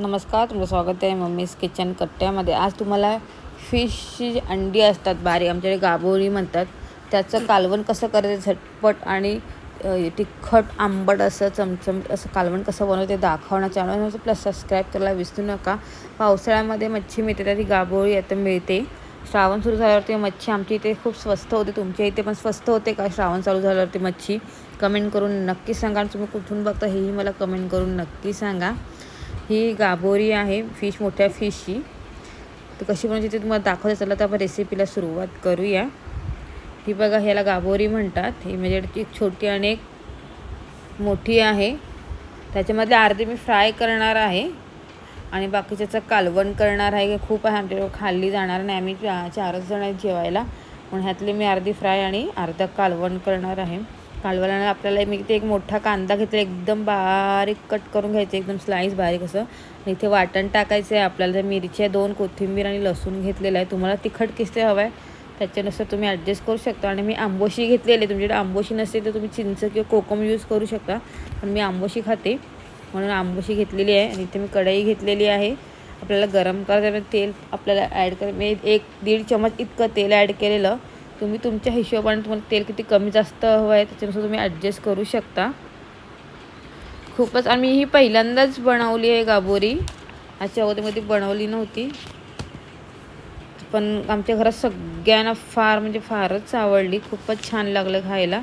नमस्कार तुमचं स्वागत आहे मम्मीज किचन कट्ट्यामध्ये. आज तुम्हाला फिशची जी अंडी असतात बारीक आमच्याकडे गाबोळी म्हणतात. त्याचं कालवण कसं करायचं? झटपट आणि तिखट आंबट असं चमचम असं कालवण कसं बनवते दाखवणं चॅनल प्लस सबस्क्राईब करायला विसरू नका. पावसाळ्यामध्ये मच्छी मिळते तर ती गाभोळी आता मिळते. श्रावण सुरू झाल्यावरती मच्छी आमच्या इथे खूप स्वस्त होते. तुमच्या इथे पण स्वस्त होते का श्रावण चालू झाल्यावरती मच्छी? कमेंट करून नक्की सांगा आणि तुम्ही कुठून बघता हेही मला कमेंट करून नक्की सांगा. ही गाभोरी आहे फिश मोठ्या फिशची तर कशी बनवायची ते तुम्हाला दाखवते. चला तर आपण रेसिपीला सुरुवात करूया. ही बघा ह्याला गाभोरी म्हणतात. ही म्हणजे एक छोटी आणि एक मोठी आहे. त्याच्यामधले अर्धे मी फ्राय करणार आहे. आणि बाकीच्याचं कालवण करणार आहे. की खूप आहे आमच्याकडे खाल्ली जाणार नाही. आम्ही चारच जण आहेत जेवायला. म्हणून ह्यातली मी अर्धी फ्राय आणि अर्धा कालवण करणार आहे. कालवणाला आपल्याला मी इथे एक मोठा कांदा घेतला एकदम बारीक कट करून घ्यायचं एकदम स्लाईस बारीक असं. आणि इथे वाटण टाकायचं आहे आपल्याला त्या मिरच्या दोन कोथिंबीर आणि लसूण घेतलेलं आहे. तुम्हाला तिखट किस्ते हवं आहे त्याच्यानुसार तुम्ही ॲडजस्ट करू शकता. आणि मी आंबोशी घेतलेली आहे तुमच्याकडे आंबोशी नसेल तर तुम्ही चिंच किंवा कोकम यूज करू शकता. पण मी आंबोशी खाते म्हणून आंबोशी घेतलेली आहे. आणि इथे मी कढई घेतलेली आहे. आपल्याला गरम करायचं तेल आपल्याला ॲड कर मी एक दीड चमच इतकं तेल ॲड केलेलं. तुम्ही तुमच्या हिशोबाने तुम्हाला तेल किती कमी जास्त हवं आहे त्याच्यानुसार तुम्ही ॲडजस्ट करू शकता. खूपच आणि ही पहिल्यांदाच बनवली आहे गाबोरी ह्याच्या अगोदरमध्ये बनवली नव्हती. पण आमच्या घरात सगळ्यांना फार म्हणजे फारच आवडली. खूपच छान लागलं खायला.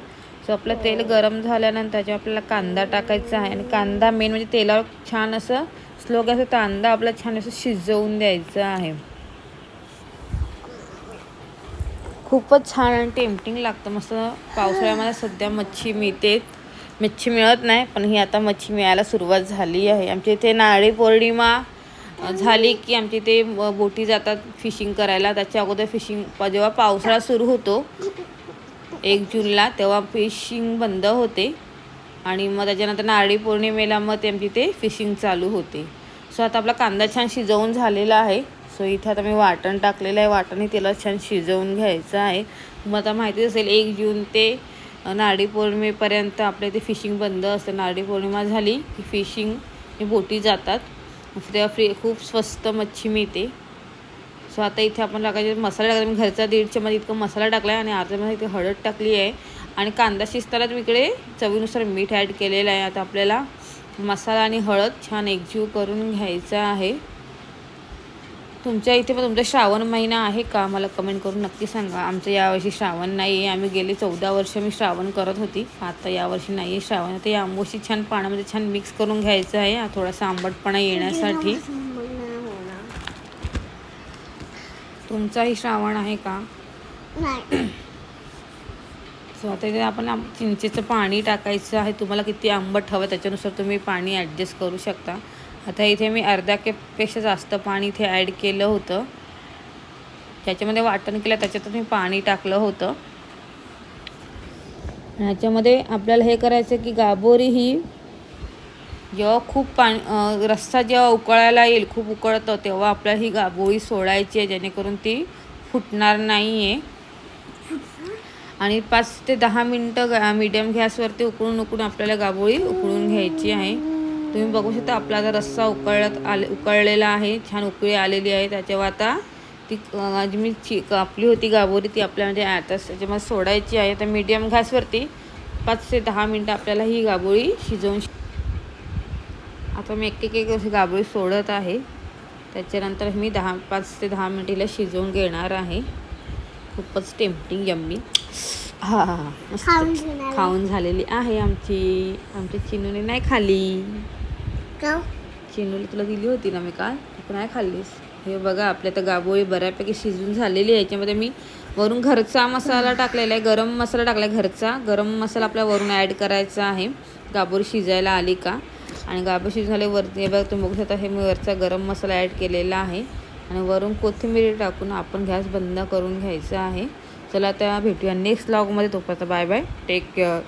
सो आपलं तेल गरम झाल्यानंतर त्याच्यावर आपल्याला कांदा टाकायचा आहे. आणि कांदा मेन म्हणजे तेलावर छान असं स्लो गॅस कांदा आपला छान असं शिजवून द्यायचं आहे. खूपच छान आणि टेम्पटिंग लागतं. मस्त पावसाळ्यामध्ये सध्या मच्छी मिळते. मच्छी मिळत नाही पण ही आता मच्छी मिळायला सुरुवात झाली आहे. आमच्या इथे नारळी पौर्णिमा झाली की आमच्या इथे बोटी जातात फिशिंग करायला. त्याच्या अगोदर फिशिंग जेव्हा पावसाळा सुरू होतो एक जूनला तेव्हा फिशिंग बंद होते. आणि मग त्याच्यानंतर नारळी पौर्णिमेला मग ते आमच्या इथे फिशिंग चालू होते. सो आता आपला कांदा छान शिजवून झालेला आहे. सो इथे आता मी वाटण टाकलेलं आहे. वाटण त्याला छान शिजवून घ्यायचं आहे. मग आता माहितीच असेल एक जून ते नारळी पौर्णिमेपर्यंत आपल्या इथे फिशिंग बंद असतं. नारळी पौर्णिमा झाली की फिशिंग बोटी जातात. तेव्हा फ्री खूप स्वस्त मच्छी मिळते. सो आता इथे आपण टाकायचे मसाला टाकला. मी घरचा दीड चमच इतका मसाला टाकला आहे आणि अर्धा इथे हळद टाकली आहे. आणि कांदा शिजताना मी इकडे चवीनुसार मीठ ॲड केलेलं आहे. आता आपल्याला मसाला आणि हळद छान एकजीव करून घ्यायचा आहे. तुमच्या इथे पण तुमचा श्रावण महिना आहे का? मला कमेंट करून नक्की सांगा. आमचं यावर्षी श्रावण नाही आहे आम्ही गेले चौदा वर्ष मी श्रावण करत होती. आता यावर्षी नाही आहे श्रावण. आता या आंबोशी छान पाण्यामध्ये छान मिक्स करून घ्यायचं आहे. थोडासा आंबटपणा येण्यासाठी. तुमचाही श्रावण आहे का? सो आता इथे आपण चिंचेचं पाणी टाकायचं आहे. तुम्हाला किती आंबट हवं त्याच्यानुसार तुम्ही पाणी ॲडजस्ट करू शकता. आता इथे मी अर्धा कपपेक्षा जास्त पाणी इथे ॲड केलं होतं. त्याच्यामध्ये वाटण केलं त्याच्यातच मी पाणी टाकलं होतं. ह्याच्यामध्ये आपल्याला हे करायचं की गाबोरी ही जेव्हा खूप पाणी रस्सा जेव्हा उकळायला येईल खूप उकळतं तेव्हा आपल्याला ही गाबोळी सोडायची आहे जेणेकरून ती फुटणार नाही आहे आणि पाच ते दहा मिनटं गा मीडियम गॅसवरती उकळून उकळून आपल्याला गाबोळी उकळून घ्यायची आहे. तुम्ही बघू शकता आपला आता रस्सा उकळत आले उकळलेला आहे छान उकळी आलेली आहे. त्याच्यावर आता ती जी मी ची कापली होती गाबोरी ती आपल्या म्हणजे आता त्याच्यामध्ये सोडायची आहे. तर मीडियम गॅसवरती पाच ते दहा मिनटं आपल्याला ही गाबोळी शिजवून आता मी एक एक एक अशी गाबोळी सोडत आहे. त्याच्यानंतर मी दहा पाच ते दहा मिनिटीला शिजवून घेणार आहे. खूपच टेम्पटिंग यम्मी हा. खाऊन झालेली. आहे आमची. आमच्या चिनूने नाही खाल्ली का? चिनूला तुला दिली होती ना मी काल? तू नाही खाल्लीस? हे बघा आपल्या तर गाबोळी बऱ्यापैकी शिजून झालेली आहे. याच्यामध्ये मी वरून घरचा मसाला टाकलेला आहे. गरम मसाला टाकला आहे घरचा. गरम मसाला आपल्या वरून ॲड करायचा आहे. गाबोळी शिजायला आली का? आणि गाबोळी शिजून झाले वरती हे बघा तुम्ही बघू शकता हे मी वरचा गरम मसाला ॲड केलेला आहे. आणि वरून कोथिंबीर टाकून आपण गॅस बंद करून घ्यायचा आहे. चला आता भेटूया नेक्स्ट ब्लॉगमध्ये तोपर्यंत बाय बाय टेक केअर